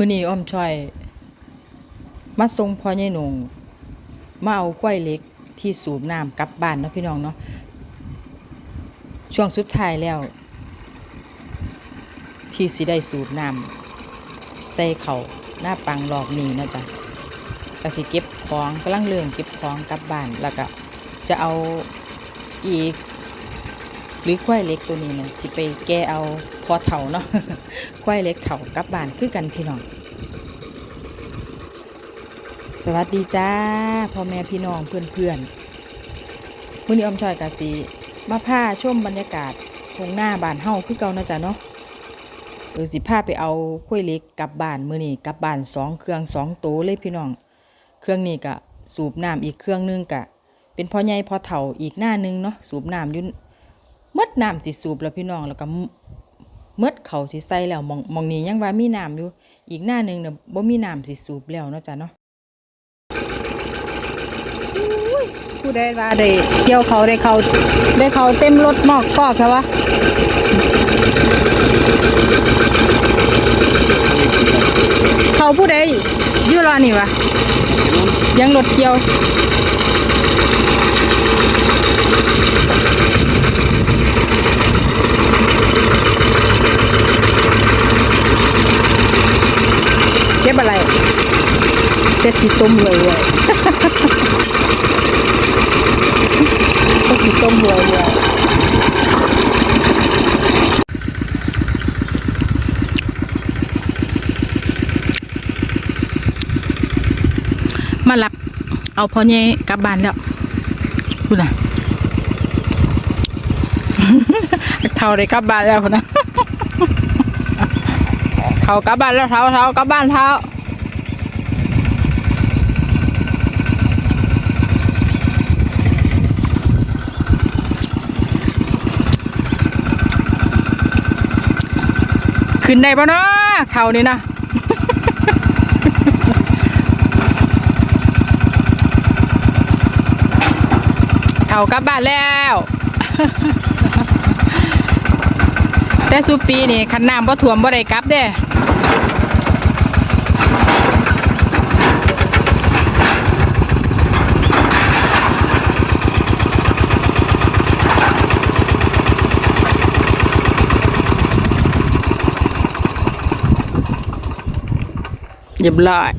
มื้อนี้อ้อมช่อยมาส่งพ่อใหญ่หนงมาเอาควยเล็กที่สูบน้ำกลับบ้านเนาะพี่น้องเนาะช่วงสุดท้ายแล้ว ที่สิได้สูบน้ำใส่เขาหน้าปังรอบนี้นะจ๊ะก็สิเก็บของกำลังเริ่อมเก็บของกลับบ้านแล้วก็จะเอาอีก หรือควยเล็กตัวนี้เนี่ยสิไปแกเอา พอเถาเนาะควายเล็กเถากลับบ้านคือกันพี่น้อง สวัสดีจ้าพ่อแม่พี่น้องเพื่อนเพื่อนมื้อนี้อมชอยกะสีมาพาชมบรรยากาศทงหน้าบานเฮาคือเก่านะจ๊ะเนาะเออสิพาไปเอากล้วยเล็กกลับบ้านมื้อนี้กลับบ้านสองเครื่องสองโตเลยพี่น้อง เครื่องนี้ก็สูบน้ำอีกเครื่องหนึงกะ เป็นพ่อใหญ่พ่อเฒ่าอีกหน้าหนึงเนาะสูบน้ำยู่หมดน้ำสิสูบแล้วพี่น้องแล้วก็ หมดเขาสิใส่แล้วมองมองนี้ยังว่ามีน้ำอยู่ อีกหน้าหนึ่งเน่ะบ่มีน้ำสิสูบแล้วเนาะจ้ะเนาะผู้ใดว่าได้เที่ยวเขาได้เขาได้เขาเต็มรถหมอกกอกใช่ปะเขาผู้ใดอยู่รอนี่วะยังรถเกี่ยว ก็บอะไร เซ็ตชีต้มเลยเว้ยก็คือต้มบัวบัวมารับ เอาพ่อเย่กลับบ้านแล้วคุณนะเท่าได้กลับบ้านแล้วคุณนะ เขากลับบ้านแล้วเท้าเท้ากลับบ้านเท้าขึ้นได้ปะเนาะเขานี่นะเขากลับบ้านแล้ว แต่สุปีนี่คันน้ำบ่ท่วมบ่ได้กลับเด้ เรียบร้อย